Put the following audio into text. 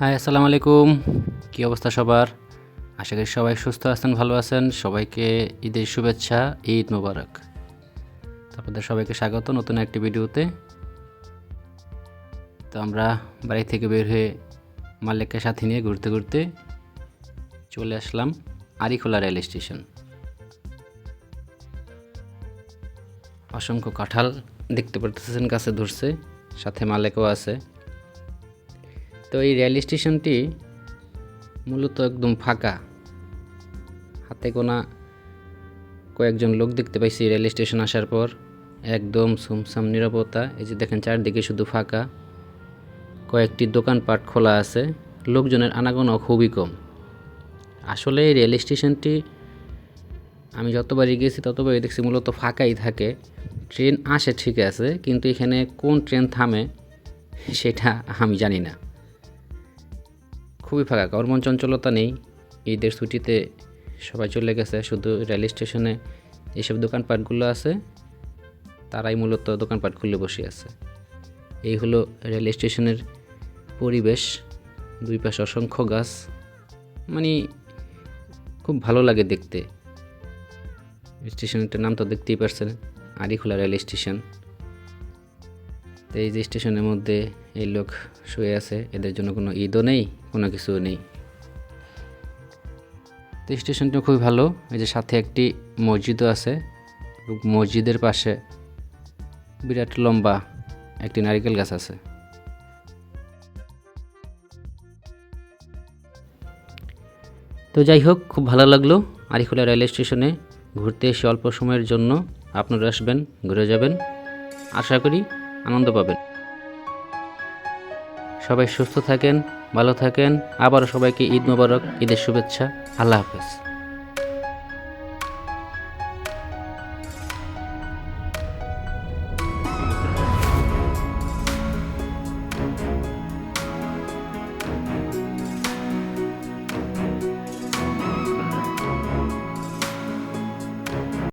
High আসসালামু আলাইকুম কী অবস্থা সবার? আশা করি সবাই সুস্থ আছেন, ভালো আছেন। সবাইকে ঈদের শুভেচ্ছা, ঈদ মোবারক। আপনাদের সবাইকে স্বাগত নতুন একটি ভিডিওতে। তো আমরা বাড়ি থেকে বের হয়ে মালিককে সাথে নিয়ে ঘুরতে ঘুরতে চলে আসলাম আরিখোলা রেল স্টেশন। অসংখ্য কাঁঠাল দেখতে পারতেছেন কাছে ধরছে, সাথে মালিকও আছে। তো এই রেল স্টেশনটি মূলত একদম ফাঁকা। হাতে গোনা কয়েকজন লোক দেখতে পাইছি রেল স্টেশন আসার পর। একদম সুমসাম নিরাপত্তা, এই যে দেখেন চারদিকে শুধু ফাঁকা। কয়েকটি দোকানপাট খোলা আছে। লোকজনের আনাগোনা খুবই কম। আসলে এই রেল স্টেশনটি আমি যতবারই গেছি, ততবারই দেখছি মূলত ফাঁকাই থাকে। ট্রেন আসে ঠিক আছে, কিন্তু এখানে কোন ট্রেন থামে, সেটা আমি জানি না। খুবই ফাঁকা কর্মচঞ্চলতা নেই। ঈদের ছুটিতে সবাই চলে গেছে, শুধু রেল স্টেশনে এইসব দোকানপাটগুলো আছে, তারাই মূলত দোকানপাট খুলে বসে আছে। এই হলো রেল স্টেশনের পরিবেশ, দুই পাশে অসংখ্য গাছ মানে খুব ভালো লাগে দেখতে। স্টেশনটার নাম তো দেখতেই পারছেন, আরিখোলা রেল স্টেশন। তো এই যে স্টেশনের মধ্যে এই লোক শুয়ে আছে, এদের জন্য কোনো ঈদও নেই, কোনো কিছুও নেই। তো স্টেশনটা খুবই ভালো। এই যে সাথে একটি মসজিদও আছে মসজিদের পাশে বিরাট লম্বা একটি নারিকেল গাছ আছে। তো যাই হোক, খুব ভালো লাগল আরিখোলা রেলওয়ে স্টেশনে ঘুরতে এসে অল্প সময়ের জন্য। আপনারা আসবেন, ঘুরে যাবেন। আশা করি আনন্দ পাবেন। সবাই সুস্থ থাকেন, ভালো থাকেন। আবারও সবাইকে ঈদ মোবারক, ঈদের শুভেচ্ছা। আল্লাহ হাফেজ।